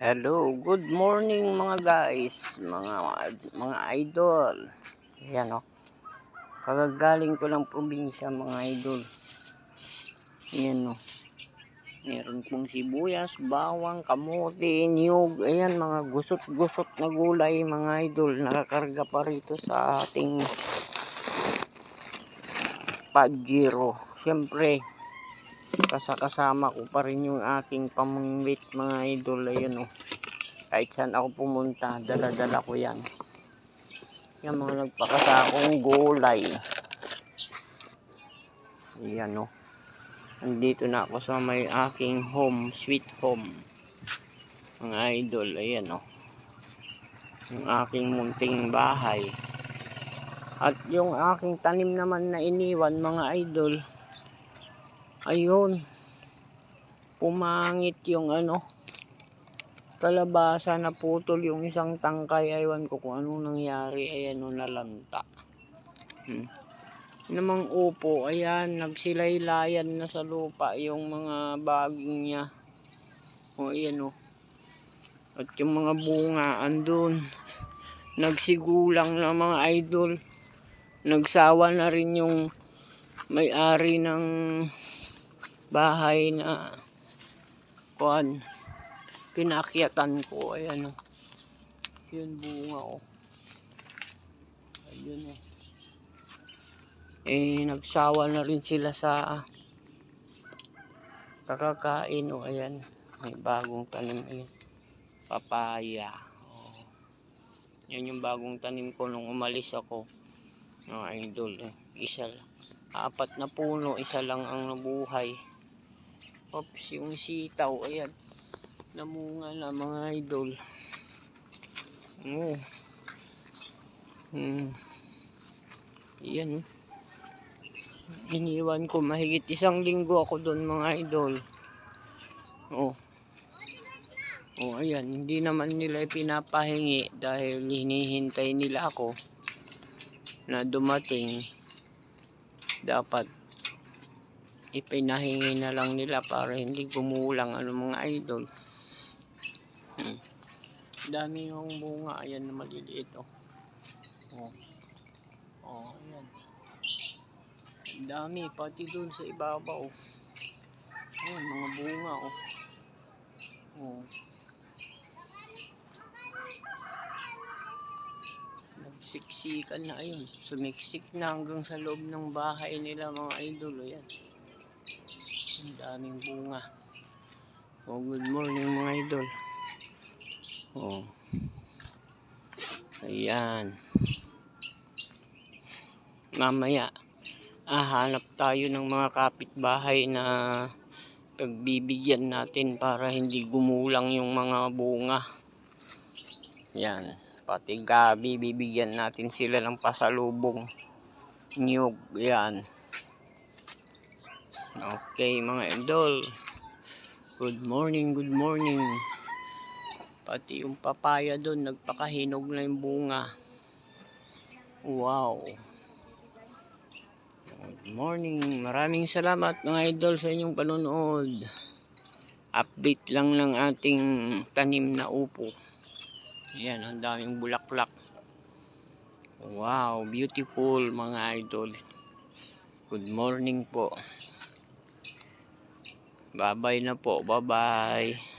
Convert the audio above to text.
Hello, good morning mga guys, mga mga idol. Yan oh. Kagagaling ko lang probinsya mga idol. Yan oh. Meron pong sibuyas, bawang, kamote, niyog, ayan mga gusot-gusot na gulay mga idol. Nakakarga pa rito sa ating Pajero. Siyempre, kasakasama ko pa rin yung aking pamangwit mga idol ayun oh. kahit saan ako pumunta dala-dala ko yan yung mga nagpakasakong gulay yan oh. nandito na ako sa may aking home sweet home mga idol ayan oh. yung aking munting bahay at yung aking tanim naman na iniwan mga idol ayun. Pumangit yung ano. Kalabasa na putol yung isang tangkay. Aywan ko kung anong nangyari. Ayan o nalanta. Hmm. namang upo. Ayan nagsilaylayan na sa lupa yung mga baging niya. O ayan o at yung mga bunga andun. Nagsigulang na mga idol. Nagsawa na rin yung may-ari ng bahay na kuan pinakyatan ko. Ayan o yun bunga o ayun o eh nagsawa na rin sila sa kakakain o ayan may bagong tanim ayan. Papaya o, yan yung bagong tanim ko nung umalis ako mga idol eh. isa apat na puno isa lang ang nabuhay Ops, yung sitaw, ayan. Namunga na mga idol. Oh. Hmm. Ayan. Iniwan ko, mahigit isang linggo ako doon mga idol. Oh. Oh, ayan. Hindi naman nila pinapahingi dahil hinihintay nila ako na dumating. Dapat ipinahingi na lang nila para hindi gumulang ano mga idol. Hmm. dami yung bunga. Ayan na maliliit oh. Oh, oh ayan. Dami pati dun sa ibabaw. Ayan mga bunga oh. Oh. Nagsiksikan na ayun. Sumiksik na hanggang sa loob ng bahay nila mga idol oh yan ang daming bunga. Oh, good morning mga idol. Oh. Ayan. Mamaya, ahanap tayo ng mga kapitbahay na pagbibigyan natin para hindi gumulang yung mga bunga. Yan. Pati gabi, bibigyan natin sila ng pasalubong. Niyog. Yan. Okay mga idol. Good morning, good morning. Pati yung papaya doon nagpakahinog na yung bunga. Wow. Good morning. Maraming salamat mga idol sa inyong panonood. Update lang ng ating tanim na upo. Yan, ang daming bulaklak. Wow, beautiful mga idol. Good morning po. Bye-bye na po. Bye-bye.